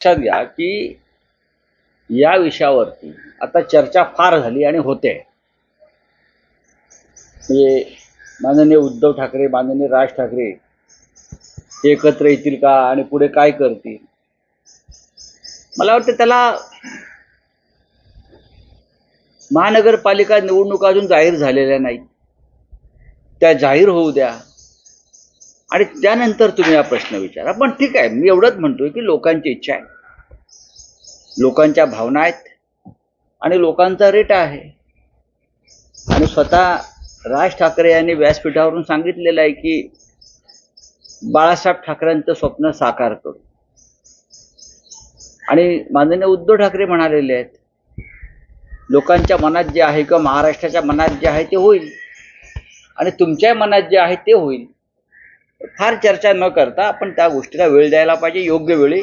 लक्षात घ्या की या विषयावरती आता चर्चा फार झाली आणि होते. म्हणजे माननीय उद्धव ठाकरे माननीय राज ठाकरे एकत्र येतील का आणि पुढे काय करतील? मला वाटतं त्याला महानगरपालिका निवडणुका अजून जाहीर झालेल्या नाहीत. त्या जाहीर होऊ द्या. आणि त्यानंतर तुम्ही हा प्रश्न विचारा. पण ठीक आहे मी एवढंच म्हणतोय की लोकांची इच्छा आहे. लोकांच्या भावना आहेत आणि लोकांचा रेट आहे. आणि स्वतः राज ठाकरे यांनी व्यासपीठावरून सांगितलेलं आहे की बाळासाहेब ठाकरेंचं स्वप्न साकार करू. आणि माननीय उद्धव ठाकरे म्हणालेले आहेत लोकांच्या मनात जे आहे किंवा महाराष्ट्राच्या मनात जे आहे ते होईल. आणि तुमच्या मनात जे आहे ते होईल. फार चर्चा न करता आपण त्या गोष्टीला वेळ द्यायला पाहिजे योग्य वेळी